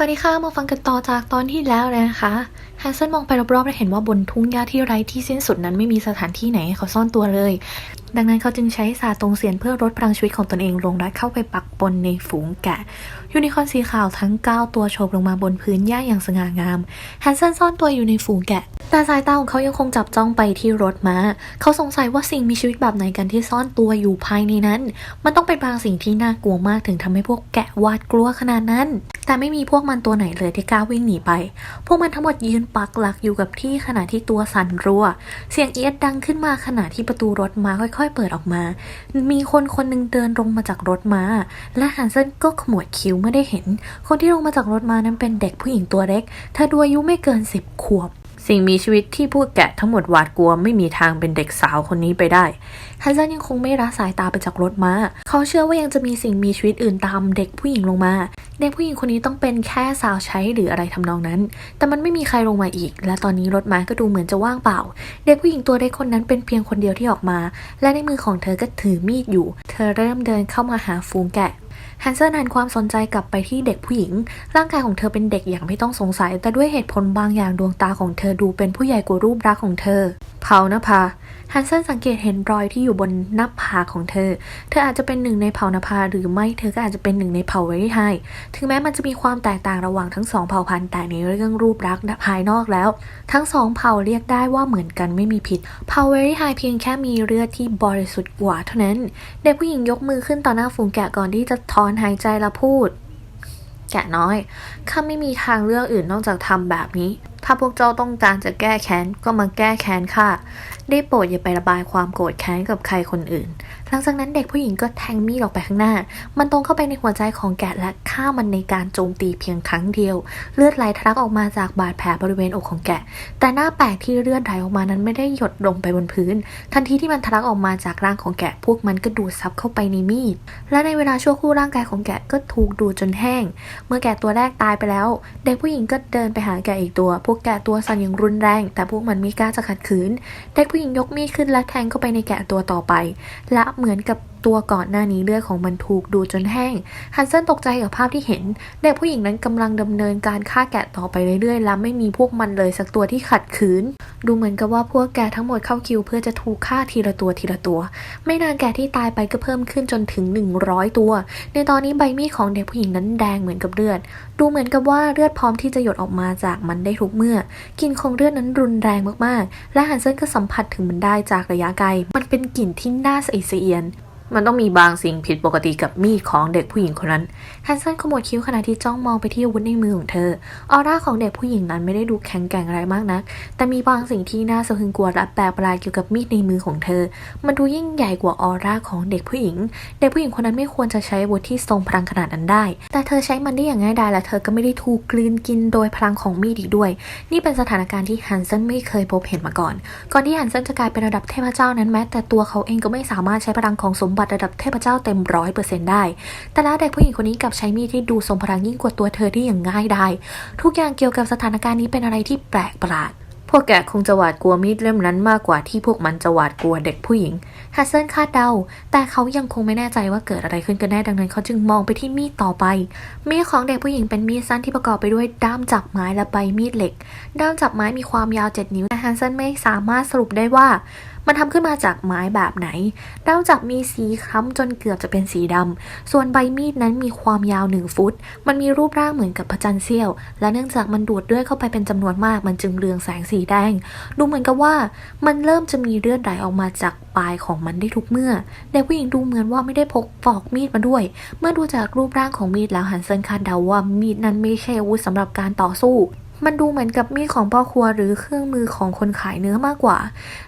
สวัสดีค่ะ มาฟังกันต่อจากตอนที่แล้วเลยนะคะแฮนเซนมองไปรอบๆและเห็นว่าบนทุ่งหญ้าที่ไร้ที่สิ้นสุดนั้นไม่มีสถานที่ไหนให้เขาซ่อนตัวเลย ดังนั้นเขาจึงใช้สาตรงเสียนเพื่อลดพลังชีวิตของตนเองลงและเข้าไปปักปนในฝูงแกะ ยูนิคอร์นสีขาวทั้ง 9 ตัวโฉบลงมาบนพื้นหญ้าอย่างสง่างามแฮนเซนซ่อนตัวอยู่ในฝูงแกะ แต่สายตาของเขายังคงจับจ้องไปที่รถม้า เขาสงสัยว่าสิ่งมีชีวิตแบบไหนกันที่ซ่อนตัวอยู่ภายในนั้น มันต้องเป็นบางสิ่งที่น่ากลัวมากถึงทำให้พวกแกะวาดกลัวขนาดนั้น แต่ไม่มีพวกมันตัวไหนเลยที่กล้าวิ่งหนีไป พวกมันทั้งหมดยืนปักหลักอยู่กับที่ขณะที่ตัวสั่นรัว เสียงเอียดดังขึ้นมาขณะที่ประตูรถม้าค่อยๆ เปิดออกมา มีคนคนหนึ่งเดินลงมาจากรถม้า และฮันเซนก็ขมวดคิ้วเมื่อได้เห็น คนที่ลงมาจากรถม้านั้นเป็นเด็กผู้หญิงตัวเล็กเธอดูอายุไม่เกินสิบขวบ สิ่งมีชีวิตที่พวกแกะทั้งหมดหวาดกลัวไม่มีทางเป็นเด็กสาวคนนี้ไปได้ฮันเซนยังคงไม่ละสายตาไปจากรถม้า เขาเชื่อว่ายังจะมีสิ่งมีชีวิตอื่นตามเด็กผู้หญิงลงมา เด็กผู้หญิงคนนี้ต้องเป็นแค่สาวใช้หรืออะไรทำนองนั้น แต่มันไม่มีใครลงมาอีก และตอนนี้รถม้าก็ดูเหมือนจะว่างเปล่า เด็กผู้หญิงตัวเล็กคนนั้นเป็นเพียงคนเดียวที่ออกมา และในมือของเธอก็ถือมีดอยู่ เธอเริ่มเดินเข้ามาหาฝูงแกะ ฮันเซอร์หันความสนใจกลับไปที่เด็กผู้หญิง ร่างกายของเธอเป็นเด็กอย่างไม่ต้องสงสัย แต่ด้วยเหตุผลบางอย่างดวงตาของเธอดูเป็นผู้ใหญ่กว่ารูปรักษณ์ของเธอ เผานะพาฮันเซนสังเกตเห็นรอยที่อยู่บนหน้าผากของเธอ เธออาจจะเป็นหนึ่งในเผ่านภาหรือไม่ เธอก็อาจจะเป็นหนึ่งในเผ่าเวริไฮ ถึงแม้มันจะมีความแตกต่างระหว่างทั้งสองเผ่าพันธุ์แต่ในเรื่องรูปลักษณ์ภายนอกแล้ว ทั้งสองเผ่าเรียกได้ว่าเหมือนกันไม่มีผิด เผ่าเวริไฮเพียงแค่มีเลือดที่บริสุทธิ์กว่าเท่านั้น เด็กผู้หญิงยกมือขึ้นต่อหน้าฝูงแกะก่อนที่จะถอนหายใจและพูด แกะน้อย ข้าไม่มีทางเลือกอื่นนอกจากทำแบบนี้ถ้าพวกเจ้าต้องการจะแก้แค้นก็มาแก้แค้นข้าได้โปรดอย่าไประบายความโกรธแค้นกับใครคนอื่น หลังจากนั้นเด็กผู้หญิงก็แทงมีดออกไปข้างหน้า มันตรงเข้าไปในหัวใจของแกะและฆ่ามันในการโจมตีเพียงครั้งเดียว เลือดไหลทะลักออกมาจากบาดแผลบริเวณอกของแกะ แต่หน้าแปลกที่เลือดไหลออกมานั้นไม่ได้หยดลงไปบนพื้น ทันทีที่มันทะลักออกมาจากร่างของแกะ พวกมันก็ดูดซับเข้าไปในมีด และในเวลาชั่วครู่ร่างกายของแกะก็ถูกดูดจนแห้ง เมื่อแกะตัวแรกตายไปแล้ว เด็กผู้หญิงก็เดินไปหาแกะอีกตัวพวกแกะตัวสั่นอย่างรุนแรง แต่พวกมันไม่กล้าจะขัดขืน เด็กผู้หญิงยกมีดขึ้นและแทงเข้าไปในแกะตัวต่อไป และเหมือนกับตัวก่อนหน้านี้เลือดของมันถูกดูจนแห้ง ฮันเซนตกใจกับภาพที่เห็น เด็กผู้หญิงนั้นกำลังดำเนินการฆ่าแกะต่อไปเรื่อยๆ และไม่มีพวกมันเลยสักตัวที่ขัดขืน ดูเหมือนกับว่าพวกแกทั้งหมดเข้าคิว เพื่อจะถูกฆ่าทีละตัวทีละตัว ไม่นานแกที่ตายไปก็เพิ่มขึ้นจนถึง 100 ตัว ในตอนนี้ใบมีดของเด็กผู้หญิงนั้นแดงเหมือนกับเลือด ดูเหมือนกับว่าเลือดพร้อมที่จะหยดออกมาจากมันได้ทุกเมื่อกลิ่นของเลือดนั้นรุนแรงมากๆ และฮันเซนก็สัมผัสถึงมันได้จากระยะไกล มันเป็นกลิ่นที่น่าสะอิดสะเอียน มันต้องมีบางสิ่งผิดปกติกับมีดของเด็กผู้หญิงคนนั้นฮันเซนขมวดคิ้วขณะที่จ้องมองไปที่อาวุธในมือของเธอ ออร่าของเด็กผู้หญิงนั้นไม่ได้ดูแข็งแกร่งอะไรมากนัก แต่มีบางสิ่งที่น่าสะพรึงกลัวและแปลกประหลาดเกี่ยวกับมีดในมือของเธอ มันดูยิ่งใหญ่กว่าออร่าของเด็กผู้หญิง เด็กผู้หญิงคนนั้นไม่ควรจะใช้อาวุธที่ทรงพลังขนาดนั้นได้ แต่เธอใช้มันได้อย่างง่ายดายและเธอก็ไม่ได้ถูกกลืนกินโดยพลังของมีดอีกด้วย นี่เป็นสถานการณ์ที่ฮันเซนไม่เคยพบเห็นมาก่อน ก่อนที่ฮันเซนจะกลายเป็นระดับเทพเจ้านั้นแม้แต่ตัวเขาเองก็ไม่สามารถใช้พลังของสมบัติระดับเทพเจ้าเต็มร้อยเปอร์เซ็นต์ได้ แต่แล้วเด็กผู้หญิงคนนี้กับใช้มีดที่ดูทรงพลังยิ่งกว่าตัวเธอได้อย่างง่ายไดายทุกอย่างเกี่ยวกับสถานการณ์นี้เป็นอะไรที่แปลกประหลาดพวกแกคงจะหวาดกลัวมีดเล่มนั้นมากกว่าที่พวกมันจะหวาดกลัวเด็กผู้หญิงฮัสเซนคาดเดา แต่เขายังคงไม่แน่ใจว่าเกิดอะไรขึ้นกันแน่ดังนั้นเขาจึงมองไปที่มีดต่อไป มีดของเด็กผู้หญิงเป็นมีดสั้นที่ประกอบไปด้วยด้ามจับไม้และใบมีดเหล็ก ด้ามจับไม้มีความยาว 7 นิ้วแต่ฮันเซนไม่สามารถสรุปได้ว่า มันทำขึ้นมาจากไม้แบบไหนด้ามจับมีสีคล้ำจนเกือบจะเป็นสีดำส่วนใบมีดนั้นมีความยาวหนึ่งฟุต มันมีรูปร่างเหมือนกับพระจันทร์เสี้ยว และเนื่องจากมันดูดเลือดเข้าไปเป็นจำนวนมาก มันจึงเรืองแสงสีแดง ดูเหมือนกับว่า มันเริ่มจะมีเลือดไหลออกมาจากปลายของมันได้ทุกเมื่อ เด็กผู้หญิงดูเหมือนว่าไม่ได้พกปอกมีดมาด้วย เมื่อดูจากรูปร่างของมีดแล้วฮันเซนคาดเดาว่ามีดนั้นไม่ใช่อาวุธสำหรับการต่อสู้ มันดูเหมือนกับมีดของพ่อครัวหรือเครื่องมือของคนขายเนื้อมากกว่า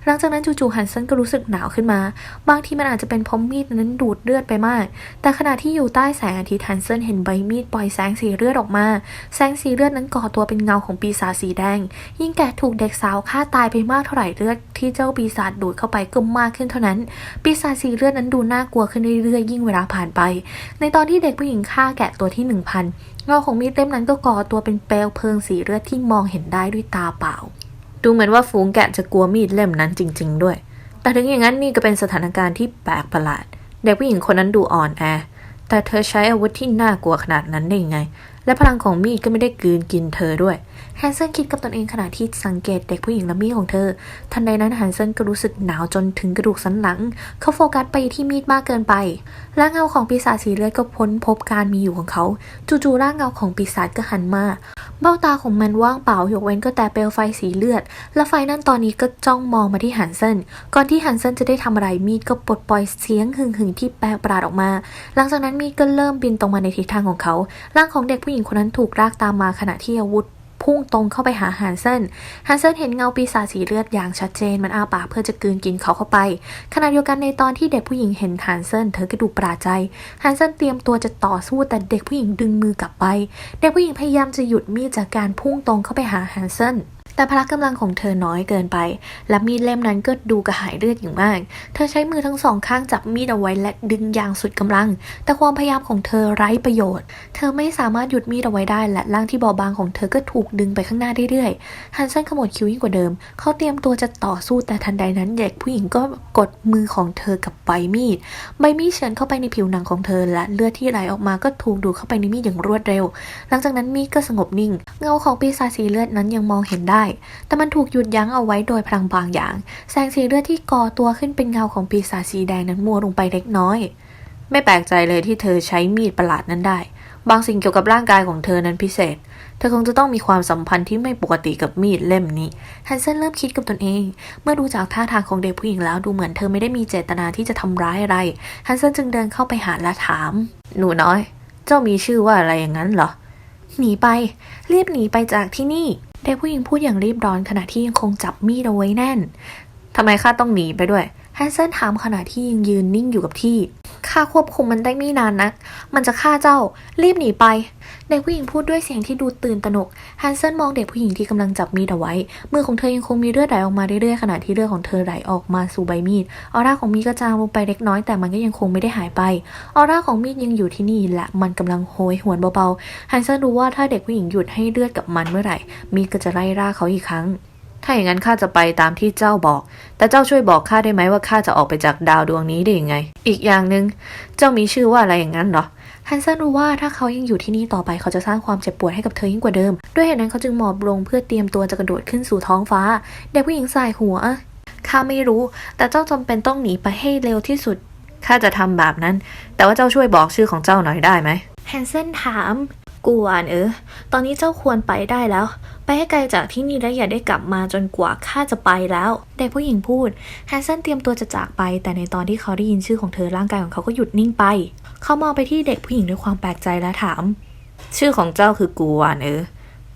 หลังจากนั้นจู่ๆฮันเซนก็รู้สึกหนาวขึ้นมา บางทีมันอาจจะเป็นเพราะมีดนั้นดูดเลือดไปมาก แต่ขณะที่อยู่ใต้แสงอาทิตย์ฮันเซนเห็นใบมีดปล่อยแสงสีเลือดออกมา แสงสีเลือดนั้นก่อตัวเป็นเงาของปีศาจสีแดง ยิ่งแกถูกเด็กสาวฆ่าตายไปมากเท่าไหร่เลือดที่เจ้าปีศาจดูดเข้าไปก็มากขึ้นเท่านั้น ปีศาจสีเลือดนั้นดูน่ากลัวขึ้นเรื่อยๆ ยิ่งเวลาผ่านไป ในตอนที่เด็กผู้หญิงฆ่าแกะตัวที่หนึ่งพัน เงาของมีดเล่มนั้นก็ก่อตัวเป็นเปลวเพลิงสีเลือดที่มองเห็นได้ด้วยตาเปล่า ดูเหมือนว่าฝูงแกะจะกลัวมีดเล่มนั้นจริง ๆ ด้วย แต่ถึงอย่างนั้นนี่ก็เป็นสถานการณ์ที่แปลกประหลาด เด็กผู้หญิงคนนั้นดูอ่อนแอ แต่เธอใช้อาวุธที่น่ากลัวขนาดนั้นได้ยังไง และพลังของมีดก็ไม่ได้กืนกินเธอด้วยแฮนเซนคิดกับตนเองขณะที่สังเกตเด็กผู้หญิงและมีดของเธอ ทันใดนั้นแฮนเซนก็รู้สึกหนาวจนถึงกระดูกสันหลัง เขาโฟกัสไปที่มีดมากเกินไป และเงาของปีศาจสีเลือดก็พ้นพบการมีอยู่ของเขา จู่ๆร่างเงาของปีศาจก็หันมา เบ้าตาของมันว่างเปล่ายกเว้นก็แต่เปลวไฟสีเลือด และไฟนั่นตอนนี้ก็จ้องมองมาที่ฮันเซนก่อนที่ฮันเซนจะได้ทำอะไรมีดก็ปลดปล่อยเสียงหึ่งหึงที่แปลกประหลาดออกมา หลังจากนั้นมีดก็เริ่มบินตรงมาในทิศทางของเขาร่างของเด็กผู้หญิงคนนั้นถูกลากตามมาขณะที่อาวุธ พุ่งตรงเข้าไปหาฮันเซนฮันเซนเห็นเงาปีศาจสีเลือดอย่างชัดเจนมันอ้าปากเพื่อจะกลืนกินเขาเข้าไป ขณะเดียวกันในตอนที่เด็กผู้หญิงเห็นฮันเซนเธอก็ดูปราใจฮันเซนเตรียมตัวจะต่อสู้แต่เด็กผู้หญิงดึงมือกลับไป เด็กผู้หญิงพยายามจะหยุดมีดจากการพุ่งตรงเข้าไปหาฮันเซน แต่พละกำลังของเธอน้อยเกินไป และมีดเล่มนั้นก็ดูกระหายเลือดอย่างมาก เธอใช้มือทั้งสองข้างจับมีดเอาไว้และดึงอย่างสุดกำลัง แต่ความพยายามของเธอไร้ประโยชน์ เธอไม่สามารถหยุดมีดเอาไว้ได้และร่างที่บอบบางของเธอก็ถูกดึงไปข้างหน้าเรื่อยๆ ฮันเซนขมวดคิ้วยิ่งกว่าเดิม เขาเตรียมตัวจะต่อสู้แต่ทันใดนั้นเด็กผู้หญิงก็กดมือของเธอกับใบมีด ใบมีดเฉือนเข้าไปในผิวหนังของเธอและเลือดที่ไหลออกมาก็ถูกดูดเข้าไปในมีดอย่างรวดเร็ว หลังจากนั้นมีดก็สงบนิ่ง เงาของปีศาจสีเลือดนั้นยังมองเห็นได้แต่มันถูกหยุดยั้งเอาไว้โดยพลังบางอย่าง แสงสีเลือดที่ก่อตัวขึ้นเป็นเงาของปีศาจสีแดงนั้นมัวลงไปเล็กน้อย ไม่แปลกใจเลยที่เธอใช้มีดประหลาดนั้นได้ บางสิ่งเกี่ยวกับร่างกายของเธอนั้นพิเศษ เธอคงจะต้องมีความสัมพันธ์ที่ไม่ปกติกับมีดเล่มนี้ฮันเซนเริ่มคิดกับตนเอง เมื่อดูจากท่าทางของเด็กผู้หญิงแล้วดูเหมือนเธอไม่ได้มีเจตนาที่จะทำร้ายอะไรฮันเซนจึงเดินเข้าไปหาและถาม หนูน้อย เจ้ามีชื่อว่าอะไรอย่างนั้นเหรอหนีไปรีบหนีไปจากที่นี่ เด็กผู้หญิงพูดอย่างรีบร้อนขณะที่ยังคงจับมีดเอาไว้แน่นทำไมข้าต้องหนีไปด้วยแฮนเซนถามขณะที่ยังยืนนิ่งอยู่กับที่ข้าควบคุมมันได้ไม่นานนัก มันจะฆ่าเจ้า รีบหนีไป เด็กผู้หญิงพูดด้วยเสียงที่ดูตื่นตระหนก ฮันเซนมองเด็กผู้หญิงที่กำลังจับมีดเอาไว้ มือของเธอยังคงมีเลือดไหลออกมาเรื่อยๆ ขณะที่เลือดของเธอไหลออกมาสู่ใบมีด ออร่าของมีดก็จางลงไปเล็กน้อยแต่มันก็ยังคงไม่ได้หายไป ออร่าของมีดยังอยู่ที่นี่และมันกำลังโหยหวนเบาๆ ฮันเซนรู้ว่าถ้าเด็กผู้หญิงหยุดให้เลือดกับมันเมื่อไหร่ มีดก็จะไล่ล่าเขาอีกครั้งถ้าอย่างนั้นข้าจะไปตามที่เจ้าบอก แต่เจ้าช่วยบอกข้าได้ไหมว่าข้าจะออกไปจากดาวดวงนี้ได้ยังไง อีกอย่างหนึ่งเจ้ามีชื่อว่าอะไรอย่างนั้นเหรอ ฮันเซนรู้ว่าถ้าเขายังอยู่ที่นี่ต่อไปเขาจะสร้างความเจ็บปวดให้กับเธอยิ่งกว่าเดิม ด้วยเหตุนั้นเขาจึงหมอบลงเพื่อเตรียมตัวจะกระโดดขึ้นสู่ท้องฟ้า เด็กผู้หญิงสายหัวข้าไม่รู้ แต่เจ้าจำเป็นต้องหนีไปให้เร็วที่สุดข้าจะทำแบบนั้น แต่ว่าเจ้าช่วยบอกชื่อของเจ้าหน่อยได้ไหมแฮนเซนถามกูอ่านเออตอนนี้เจ้าควรไปได้แล้ว ไปให้ไกลจากที่นี่และอย่าได้กลับมาจนกว่าข้าจะไปแล้ว เด็กผู้หญิงพูดแฮนเซนเตรียมตัวจะจากไป แต่ในตอนที่เขาได้ยินชื่อของเธอร่างกายของเขาก็หยุดนิ่งไป เขามองไปที่เด็กผู้หญิงด้วยความแปลกใจและถาม ชื่อของเจ้าคือกูอ่านเออ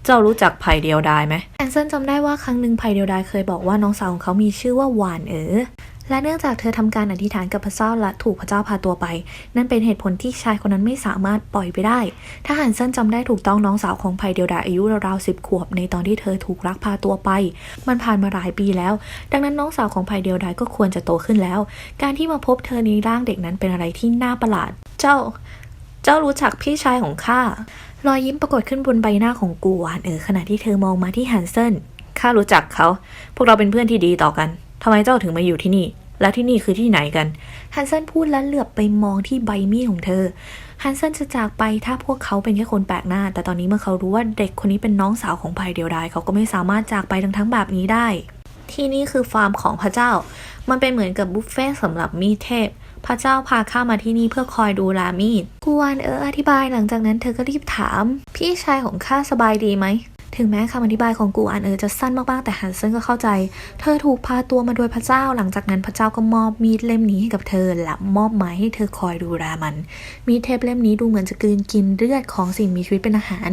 เจ้ารู้จักไผ่เดียวดายไหมแอนเซนจำได้ว่าครั้งหนึ่งไผ่เดียวดายเคยบอกว่าน้องสาวของเขามีชื่อว่าหวานเออและเนื่องจากเธอทำการอธิษฐานกับพระเจ้าและถูกพระเจ้าพาตัวไป นั่นเป็นเหตุผลที่ชายคนนั้นไม่สามารถปล่อยไปได้ ถ้าฮันเซนจำได้ถูกต้องน้องสาวของไผ่เดียวดายอายุราวๆสิบขวบ ในตอนที่เธอถูกลักพาตัวไป มันผ่านมาหลายปีแล้ว ดังนั้นน้องสาวของไผ่เดียวดายก็ควรจะโตขึ้นแล้ว การที่มาพบเธอในร่างเด็กนั้นเป็นอะไรที่น่าประหลาด เจ้า เจ้ารู้จักพี่ชายของข้ารอยยิ้มปรากฏขึ้นบนใบหน้าของกูหวานเออขณะที่เธอมองมาที่ฮันเซนข้ารู้จักเขา พวกเราเป็นเพื่อนที่ดีต่อกันทำไมเจ้าถึงมาอยู่ที่นี่ และที่นี่คือที่ไหนกัน ฮันเซนพูดและเหลือบไปมองที่ใบมีดของเธอ ฮันเซนจะจากไปถ้าพวกเขาเป็นแค่คนแปลกหน้า แต่ตอนนี้เมื่อเขารู้ว่าเด็กคนนี้เป็นน้องสาวของภายเดียวดายเขาก็ไม่สามารถจากไปทั้งทั้งแบบนี้ได้ ที่นี่คือฟาร์มของพระเจ้า มันเป็นเหมือนกับบุฟเฟ่ต์สำหรับมีเทพ พระเจ้าพาข้ามาที่นี่เพื่อคอยดูแลมีดกวนเอออธิบายหลังจากนั้นเธอก็รีบถาม พี่ชายของข้าสบายดีไหม ถึงแม้คำอธิบายของกูอันเออจะสั้นมากๆแต่ฮันเซนก็เข้าใจ เธอถูกพาตัวมาโดยพระเจ้า หลังจากนั้นพระเจ้าก็มอบมีดเล่มนี้ให้กับเธอและมอบหมายให้เธอคอยดูแลมัน มีดเทพเล่มนี้ดูเหมือนจะกลืนกินเลือดของสิ่งมีชีวิตเป็นอาหาร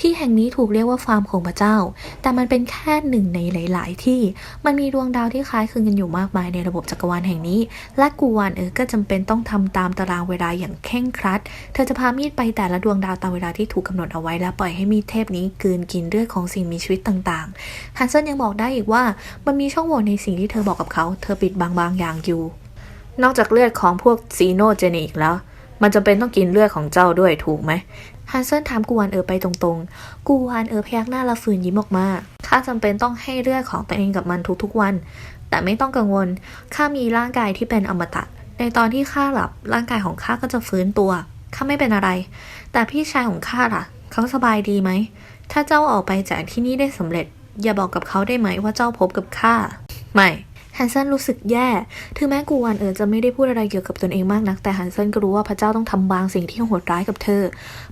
ที่แห่งนี้ถูกเรียกว่าฟาร์มของพระเจ้า แต่มันเป็นแค่หนึ่งในหลาย ๆ ที่ มันมีดวงดาวที่คล้ายคลึงกันอยู่มากมายในระบบจักรวาลแห่งนี้ และกูวานเออก็จำเป็นต้องทำตามตารางเวลาอย่างเคร่งครัด เธอจะพามีดไปแต่ละดวงดาวตามเวลาที่ถูกกำหนดเอาไว้และปล่อยให้มีดเทพนี้กลืนกินลือดของสิ่งมีชีวิตต่างๆ ฮันเซนยังบอกได้อีกว่ามันมีช่องโหว่ในสิ่งที่เธอบอกกับเขา เธอปิดบางบางอย่างอยู่ นอกจากเลือดของพวกซีโนเจนิกแล้ว มันจำเป็นต้องกินเลือดของเจ้าด้วยถูกไหมฮันเซนถามกูวานเออไปตรงๆ กูวานเออพยักหน้าละฝืนยิ้มออกมาข้าจำเป็นต้องให้เลือดของตัวเองกับมันทุกๆวัน แต่ไม่ต้องกังวล ข้ามีร่างกายที่เป็นอมตะ ในตอนที่ข้าหลับร่างกายของข้าก็จะฟื้นตัว ข้าไม่เป็นอะไร แต่พี่ชายของข้าล่ะ เขาสบายดีไหม ถ้าเจ้าออกไปจากที่นี่ได้สำเร็จ อย่าบอกกับเขาได้ไหมว่าเจ้าพบกับข้า ไม่ฮันเซนรู้สึกแย่ ถึงแม้กูวานเอ๋อจะไม่ได้พูดอะไรเกี่ยวกับตนเองมากนัก แต่ฮันเซนก็รู้ว่าพระเจ้าต้องทำบางสิ่งที่โหดร้ายกับเธอ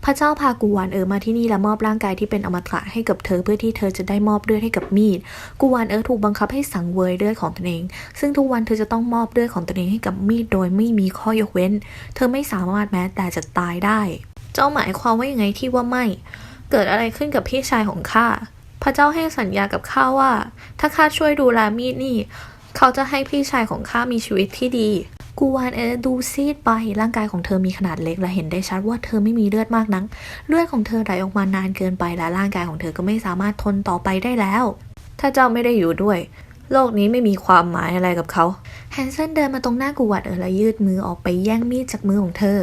พระเจ้าพากูวานเอ๋อมาที่นี่และมอบร่างกายที่เป็นอมตะให้กับเธอเพื่อที่เธอจะได้มอบเลือดให้กับมีด กูวานเอ๋อถูกบังคับให้สังเวยเลือดของตนเอง ซึ่งทุกวันเธอจะต้องมอบเลือดของตนเองให้กับมีดโดยไม่มีข้อยกเว้น เธอไม่สามารถแม้แต่จะตายได้ เจ้าหมายความว่ายังไงที่ว่าไม่ เกิดอะไรขึ้นกับพี่ชายของข้า พระเจ้าให้สัญญากับข้าว่า ถ้าข้าช่วยดูแลมีดนี่ เขาจะให้พี่ชายของข้ามีชีวิตที่ดี กูวานเอดูซีดไป ร่างกายของเธอมีขนาดเล็กและเห็นได้ชัดว่าเธอไม่มีเลือดมากนัก เลือดของเธอไหลออกมานานเกินไปและร่างกายของเธอก็ไม่สามารถทนต่อไปได้แล้ว ถ้าเจ้าไม่ได้อยู่ด้วย โลกนี้ไม่มีความหมายอะไรกับเขา แฮนเซนเดินมาตรงหน้ากูวานเออและยืดมือออกไปแย่งมีดจากมือของเธอ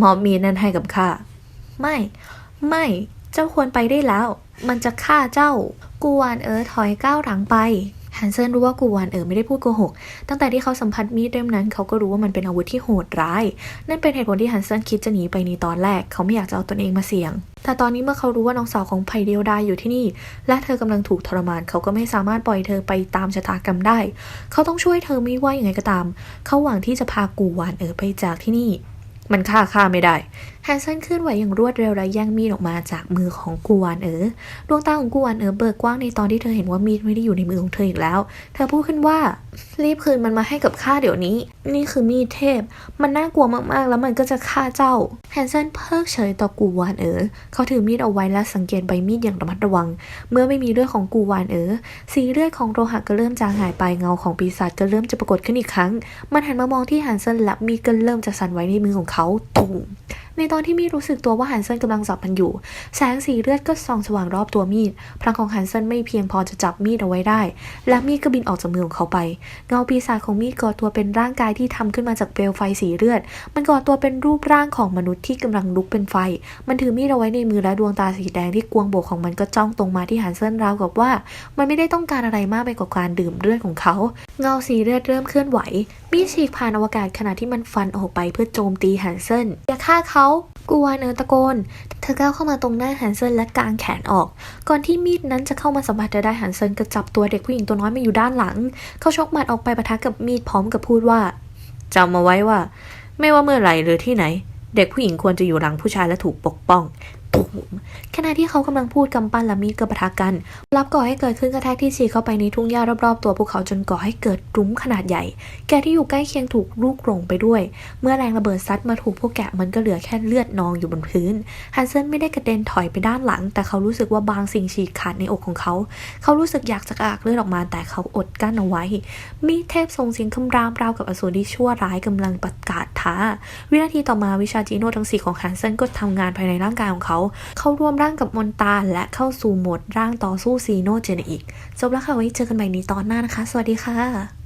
มอบมีดนั้นให้กับข้า ไม่ ไม่ เจ้าควรไปได้แล้ว มันจะฆ่าเจ้า กูวานเอ๋อถอยก้าวหลังไปฮันเซนรู้ว่ากูวานเอ๋อไม่ได้พูดโกหก ตั้งแต่ที่เขาสัมผัสมีดเล่มนั้นเขาก็รู้ว่ามันเป็นอาวุธที่โหดร้าย นั่นเป็นเหตุผลที่ฮันเซนคิดจะหนีไปในตอนแรก เขาไม่อยากจะเอาตนเองมาเสี่ยง แต่ตอนนี้เมื่อเขารู้ว่าน้องสาวของไพเดียวดายอยู่ที่นี่ และเธอกำลังถูกทรมาน เขาก็ไม่สามารถปล่อยเธอไปตามชะตากรรมได้ เขาต้องช่วยเธอไม่ว่าอย่างไงก็ตาม เขาหวังที่จะพากูวานเอ๋อไปจากที่นี่ มันฆ่าข้าไม่ได้ แฮนเซนเคลื่อนไหวอย่างรวดเร็วและแย่งมีดออกมาจากมือของกูวานเอ๋อดวงตาของกูวานเอ๋อเบิกกว้างในตอนที่เธอเห็นว่ามีดไม่ได้อยู่ในมือของเธออีกแล้ว เธอพูดขึ้นว่า รีบคืนมันมาให้กับข้าเดี๋ยวนี้ นี่คือมีดเทพ มันน่ากลัวมากๆ แล้วมันก็จะฆ่าเจ้าแฮนเซนเพิกเฉยต่อกูวานเอ๋อเขาถือมีดเอาไว้และสังเกตใบมีดอย่างระมัดระวัง เมื่อไม่มีเลือดของกูวานเอ๋อสีเลือดของโรหะก็เริ่มจางหายไปเงาของปีศาจก็เริ่มจะปรากฏขึ้นอีกครั้ง มันหันมามองที่แฮนเซนและมีดก็เริ่มจะสั่นไหวในมือของเขาตูม ในตอนที่มีดรู้สึกตัวว่าฮันเซนกำลังจับมันอยู่ แสงสีเลือดก็ส่องสว่างรอบตัวมีดพลังของฮันเซนไม่เพียงพอจะจับมีดเอาไว้ได้ และมีดก็บินออกจากมือของเขาไป เงาปีศาจของมีดก่อตัวเป็นร่างกายที่ทำขึ้นมาจากเปลวไฟสีเลือด มันก่อตัวเป็นรูปร่างของมนุษย์ที่กำลังลุกเป็นไฟ มันถือมีดเอาไว้ในมือและดวงตาสีแดงที่กวงโบกของมันก็จ้องตรงมาที่ฮันเซนราวกับว่า มันไม่ได้ต้องการอะไรมากไปกว่าการดื่มเลือดของเขา เงาสีเลือดเริ่มเคลื่อนไหว มีดฉีกผ่านอวกาศขณะที่มันฟันออกไปเพื่อโจมตีฮันเซนอย่าฆ่าเขากูวานเออตะโกน เธอก้าวเข้ามาตรงหน้าฮันเซนและกางแขนออก ก่อนที่มีดนั้นจะเข้ามาสัมผัสเธอได้ฮันเซนก็จับตัวเด็กผู้หญิงตัวน้อยมาอยู่ด้านหลัง เขาชกหมัดออกไปปะทะกับมีดพร้อมกับพูดว่าจำมาไว้ว่า ไม่ว่าเมื่อไหร่หรือที่ไหน เด็กผู้หญิงควรจะอยู่หลังผู้ชายและถูกปกป้อง ตูมขณะที่เขากำลังพูดกำปั้นและมีดก็ปะทะกัน รับก่อให้เกิดขึ้นกระแทกที่ฉีเข้าไปในทุ่งหญ้ารอบๆ ตัวพวกเขาจนก่อให้เกิดรุ้มขนาดใหญ่ แกที่อยู่ใกล้เคียงถูกลูกหลงไปด้วย เมื่อแรงระเบิดซัดมาถูกพวกแกะมันก็เหลือแค่เลือดนองอยู่บนพื้นฮันเซนไม่ได้กระเด็นถอยไปด้านหลัง แต่เขารู้สึกว่าบางสิ่งฉีกขาดในอกของเขา เขารู้สึกอยากจะกอักเลือดออกมาแต่เขาอดกั้นเอาไว้ มีดเทพทรงเสียงคำรามราวกับอสูรที่ชั่วร้ายกำลังประกาศท้า วินาทีต่อมาวิชาจีโน่ทั้งสี่ของฮันเซนก็ทำงานภายในร่างกายของเขาเขารวมร่างกับมนตาและเข้าสู่โหมดร่างต่อสู้ซีโนเจเนอีกจบแล้วค่ะไว้เจอกันใหม่ในตอนหน้านะคะ สวัสดีค่ะ